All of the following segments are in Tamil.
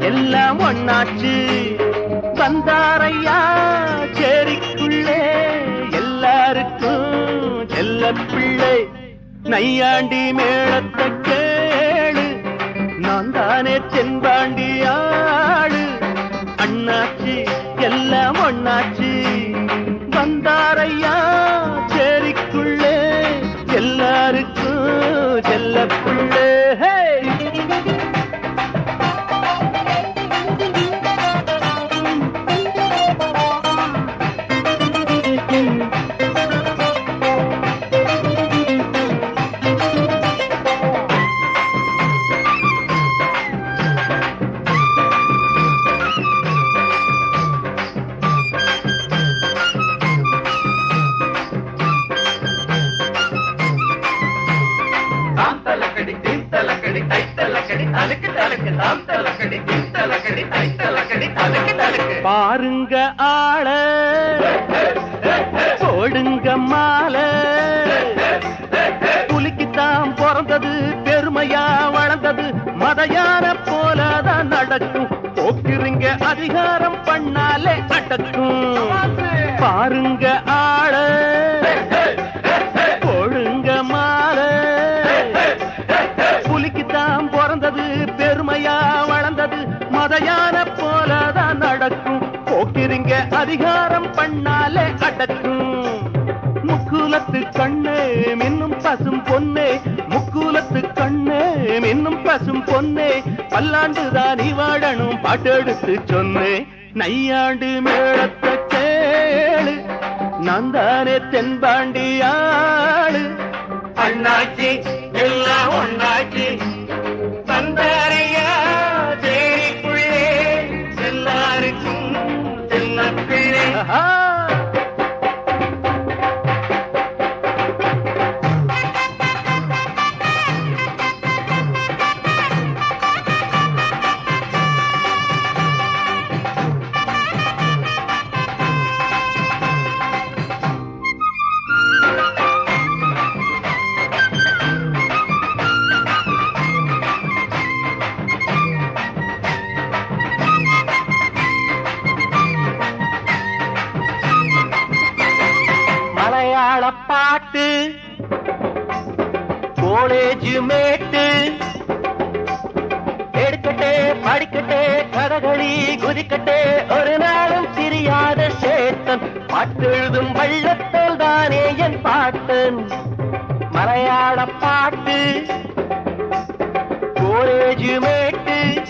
எல்லாம் ஒன்னாச்சு வந்தாரையா சேரிக்குள்ளே. எல்லாருக்கும் செல்ல பிள்ளை. நையாண்டி மேளத்தை கேளு. நான் தானே தென்பாண்டி ஆளு. அண்ணாச்சி எல்லாம் ஒன்னாச்சு வந்தாரையா சேரிக்குள்ளே. எல்லாருக்கும் செல்ல பிள்ளை. తలకడి తలకడి తలకడి తలకి తలకి తాం తలకడి பாருங்க ஆள. போடுங்க மாலை. புலிக்குத்தான் பிறந்தது பெருமையா வளர்ந்தது. மதையான போலதான் நடக்கும். போக்கிருங்க அதிகாரம் பண்ணாலே அடக்கும் பாருங்க ஆள. போக்கிரிங்க அதிகாரம் பண்ணாலே அடக்கும். முக்குலத்து கண்ணே மின்னும் பசும் பொன்னே. முக்குலத்து கண்ணே மின்னும் பசும் பொன்னே. பல்லாண்டுதான் நீ வாழணும் பாட்டெடுத்து சொன்னே. நையாண்டு மேளத்தை கேளு நான் தானே தென்பாண்டியாளு அண்ணாச்சி எல்லாம் ஒண்ணாச்சி தந்தாரே Ha-ha! தாளப்பாட்டு பாட்டு காலேஜ் மேட்டு. எடுக்கட்டே படிக்கட்டே கதகளி குதிக்கட்டே ஒரு நாளும் தெரியாத சேத்தன். பாட்டெழுதும் வள்ளத்தோல் தானே என் பாட்டன். மலையாள பாட்டு. College mate.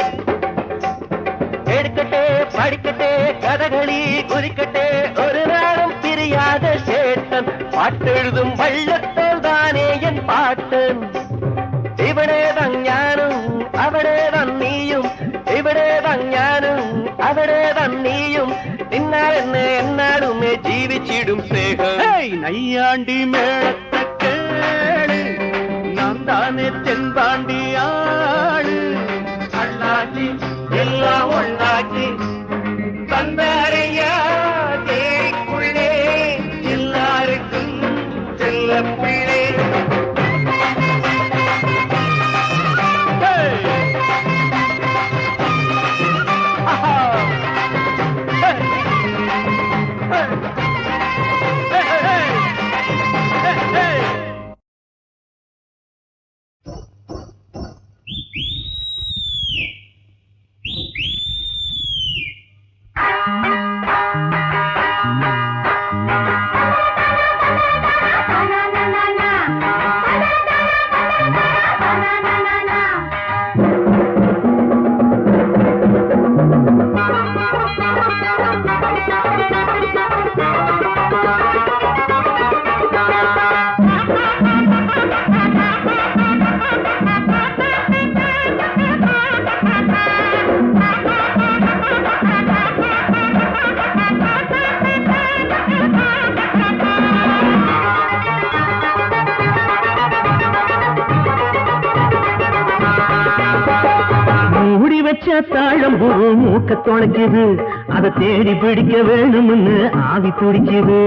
எடுக்கட்டே படிக்கட்டே கதகளி குதிக்கட்டே ஒரு நாளும் பிரியாத சே பாட்டெழுதும் வள்ளத்தோல் தானே என் பாட்டு. இவனேதான் ஞானும் அவனேதான் நீயும். இவனேதான் ஞானும் அவனேதான் நீயும். நின்னால் என்ன என்னாலுமே ஜீவிச்சிடும் நையாண்டி மேளத்தை நான் தானே தென்பாண்டியா மூக்க தொலைக்குது அதை தேடி பிடிக்க வேணும்னு ஆவி துடிக்குது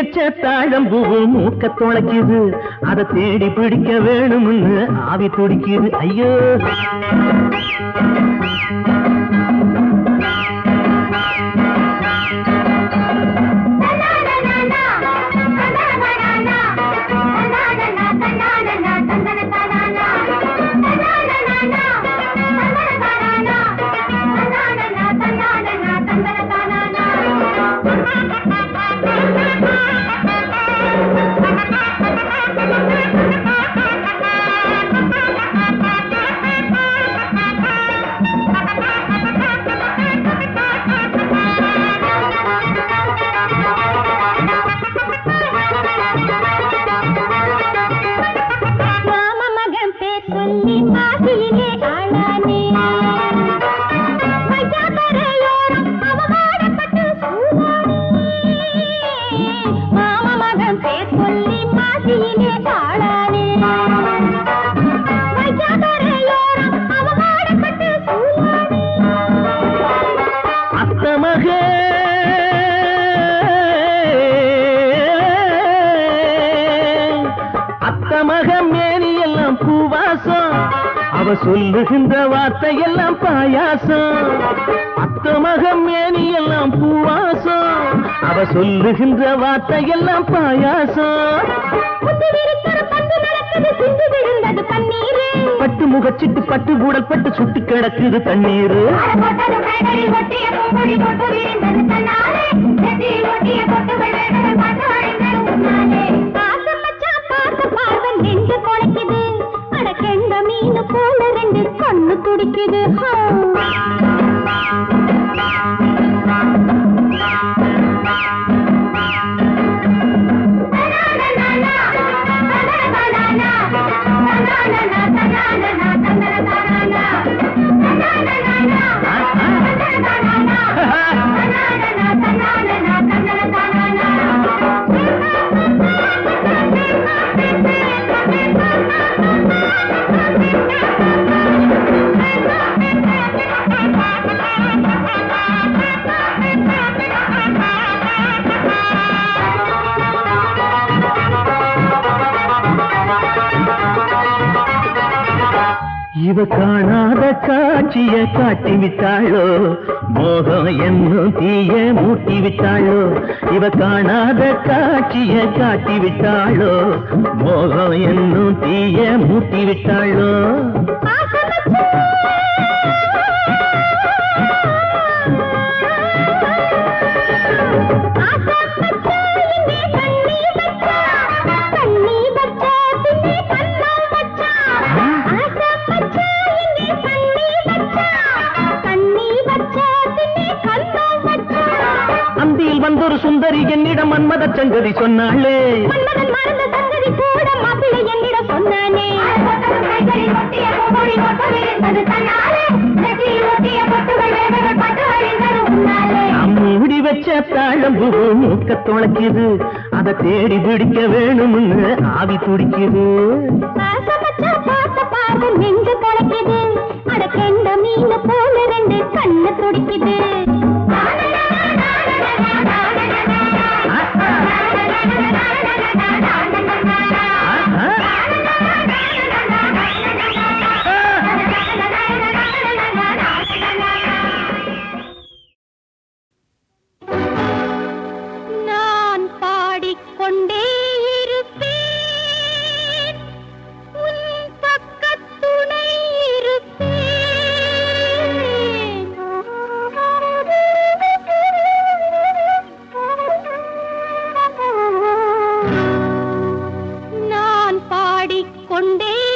வச்ச தாழம்பூ மூக்க தொலைக்குது அதை தேடி பிடிக்க வேணும்னு ஆவி துடிக்குது. ஐயோ. சொல்லுகின்ற வார்த்தை எல்லாம் பாயாசம். அத்தமக மேனி எல்லாம் பூவாசம். அவ சொல்லுகின்ற வார்த்தை எல்லாம் பாயாசம். பட்டு பட்டு முகச்சிட்டு பட்டு கூடல் பட்டு சுட்டு கிடக்குது தண்ணீர். ha இவ காணாத காட்சிய காட்டி விட்டாளோ மோகம் என்னும் தீய மூட்டி விட்டாளோ? இவ காணாத காட்சிய காட்டி விட்டாளோ மோகம் என்னும் தீய மூட்டி விட்டாளோ? என்னிடம் மன்மத சங்கதி சொன்னாளே. மன்மதன் மறந்த சங்கதி கூட மாப்பிள்ளை என்னிடம் சொன்னானே. மூடி வச்ச தாழம்பூ மூக்க தொலைக்குது அதை தேடி பிடிக்க வேணும்னு ஆவி துடிக்குது. நெஞ்சு கொலைக்குது அட கெண்ட மீன் போல ரெண்டு கண்ணு துடிக்குது. కొండే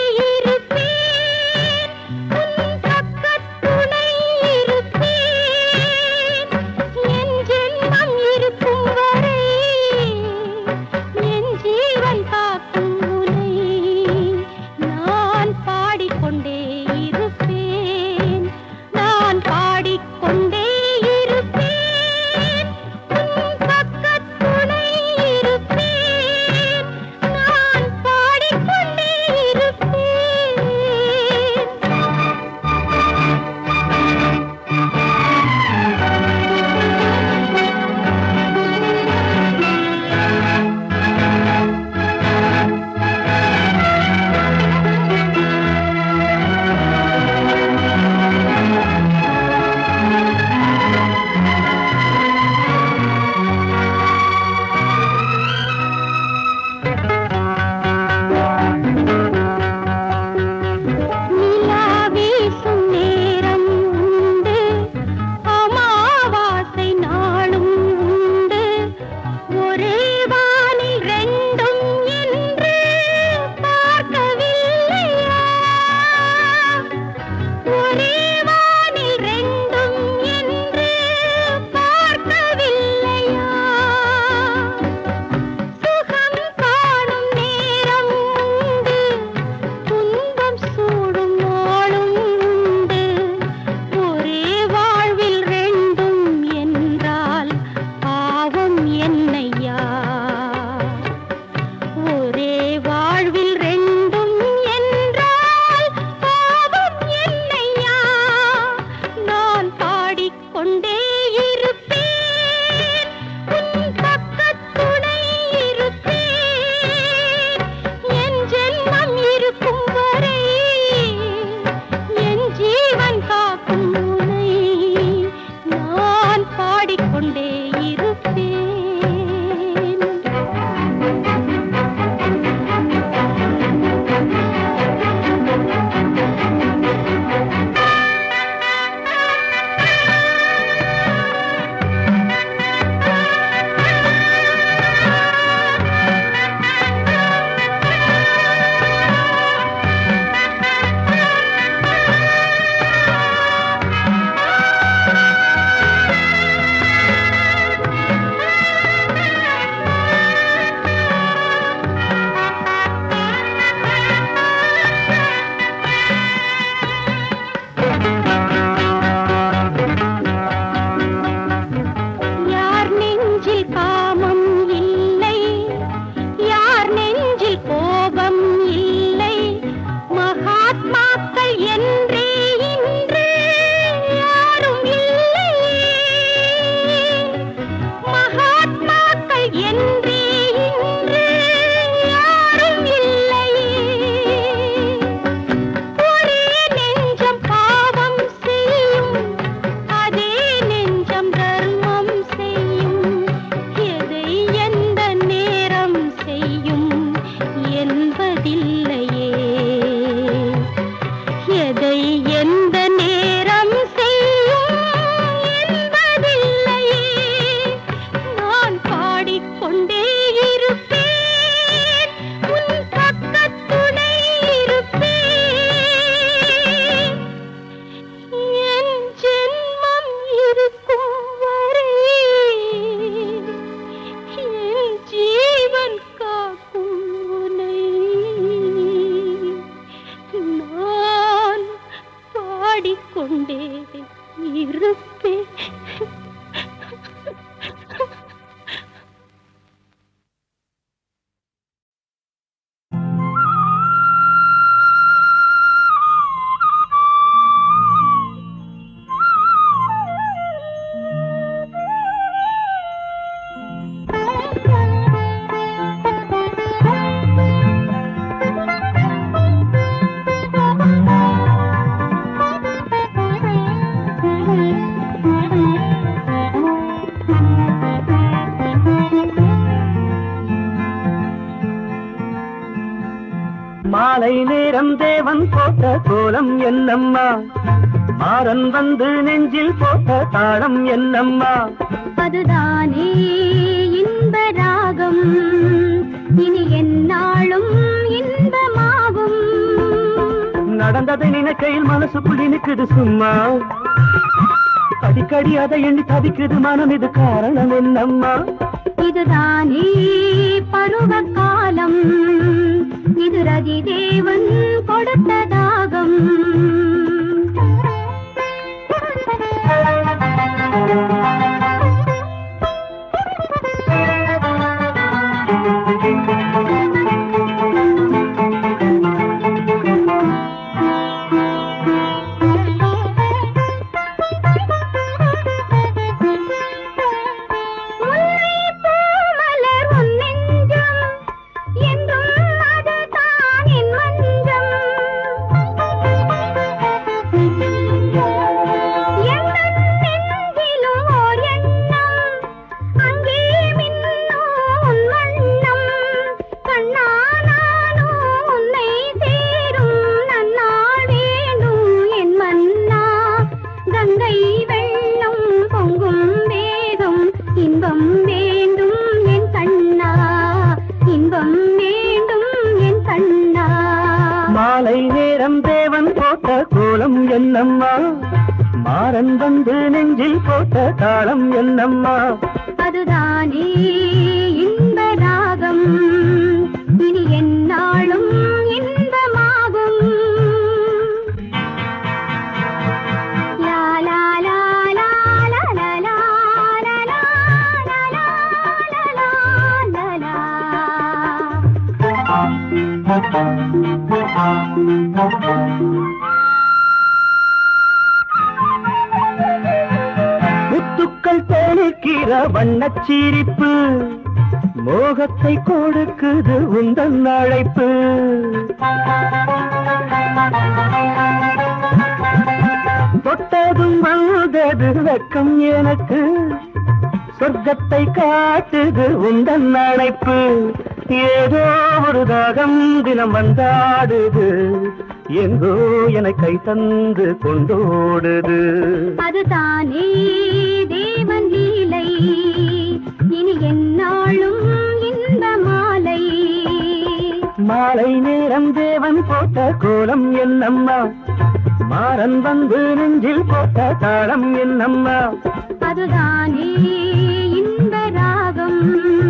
கோலம் என்னம்மா? மாறன் வந்து நெஞ்சில் போட்ட தாளம் என்னம்மா? அதுதானே இன்ப ராகம். இனி என்னாலும் இன்பமாகும். நடந்ததை நினைக்கையில் மனசுக்குள் நிக்குது சும்மா. அடிக்கடி அதை எண்ணி தவிக்குது மனம் இது காரணம் என்னம்மா? இதுதானே பருவ காலம். இது ரதி தேவன் கொடுத்த தாகம். முத்துக்கள் வண்ணச்சிரிப்பு. சிரிப்பு மோகத்தை கொடுக்குது உந்தன் அழைப்பு. தொட்டதும் வந்தது வெக்கம் எனக்கு. சொர்க்கத்தை காட்டுது உந்தன் அழைப்பு. ஏதோ ஒரு தாகம் தினம் வந்தாடுது. எங்கோ என கை தந்து கொண்டோடுது. அதுதானே தேவன் என்னாலும் இன்ப மாலை. மாலை நேரம் தேவன் போட்ட கோலம் என்னம்மா? மாறன் வந்து நெஞ்சில் போட்ட தாளம் என்னம்மா? அதுதானே இன்ப ராகம்.